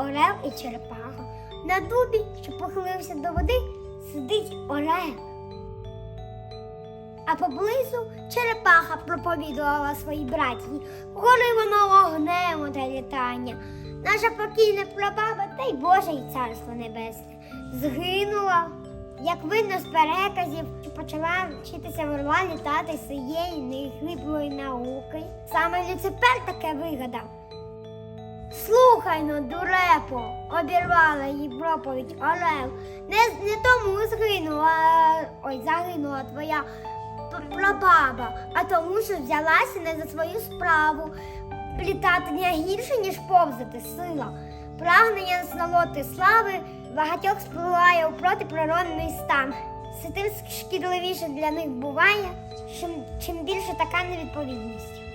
орел і черепаха. На дубі, що похилився до води, сидить орел. А поблизу черепаха проповідувала своїй братії, гори воно огнем оте літання. Наша покійна прабаба, та й Боже і царство небесне, згинула. Як видно з переказів, почала вчитися в орла літати з цієї науки. Саме Люцифер таке вигадав. Слухай ну, дурепо, обірвала її проповідь Орел. Не, не тому згинула, ой, загинула твоя прабаба, а тому, що взялася не за свою справу. Літати не гірше, ніж повзати сила. Прагнення насолоти слави багатьох спливає у протиприродний стан. Це тим шкідливіше для них буває, чим, чим більше така невідповідність.